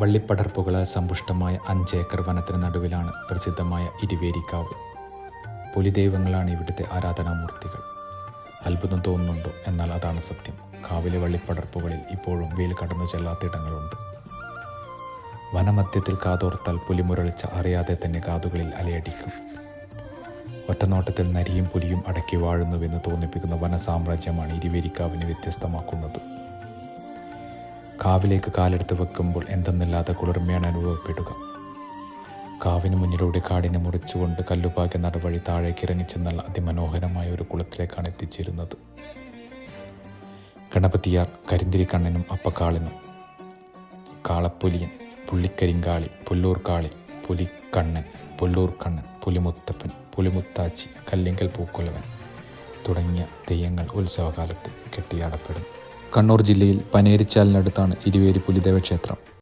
വള്ളിപ്പടർപ്പുകളാൽ സമ്പുഷ്ടമായ അഞ്ചേക്കർ വനത്തിന് നടുവിലാണ് പ്രസിദ്ധമായ ഇരുവേരിക്കാവ്. പുലിദൈവങ്ങളാണ് ഇവിടുത്തെ ആരാധനാമൂർത്തികൾ. അത്ഭുതം തോന്നുന്നുണ്ടോ? എന്നാൽ അതാണ് സത്യം. കാവിലെ വള്ളിപ്പടർപ്പുകളിൽ ഇപ്പോഴും വെയിൽ കടന്നു ചെല്ലാത്തിടങ്ങളുണ്ട് വനമധ്യത്തിൽ കാതോർത്താൽ പുലി മുരളിച്ച അറിയാതെ തന്നെ കാതുകളിൽ അലയടിക്കും. ഒറ്റനോട്ടത്തിൽ നരിയും പുലിയും അടക്കി വാഴുന്നുവെന്ന് തോന്നിപ്പിക്കുന്ന വനസാമ്രാജ്യമാണ് ഇരുവേരിക്കാവിനെ വ്യത്യസ്തമാക്കുന്നത്. കാവിലേക്ക് കാലെടുത്ത് വെക്കുമ്പോൾ എന്തെന്നില്ലാത്ത കുളിർമയാണ് അനുഭവപ്പെടുക. കാവിന് മുന്നിലൂടെ കാടിനെ മുറിച്ചുകൊണ്ട് കല്ലുപാകിയ നടവഴി താഴേക്ക് ഇറങ്ങിച്ചെന്നാൽ അതിമനോഹരമായ ഒരു കുളത്തിലേക്കാണ് എത്തിച്ചേരുന്നത്. ഗണപതിയാർ കരിന്തിരിക്കണ്ണനും അപ്പക്കാളിനും കാളപ്പുലിയൻ പുള്ളിക്കരിങ്കാളി പുല്ലൂർക്കാളി പുലിക്കണ്ണൻ പുല്ലൂർക്കണ്ണൻ പുലിമുത്തപ്പൻ പുലിമുത്താച്ചി കല്ലിങ്കൽ പൂക്കുലവൻ തുടങ്ങിയ തെയ്യങ്ങൾ ഉത്സവകാലത്ത് കെട്ടിയാടപ്പെടും. കണ്ണൂർ ജില്ലയിൽ പനേരിച്ചാലിനടുത്താണ് ഇരുവേരി പുലിദേവ ക്ഷേത്രം.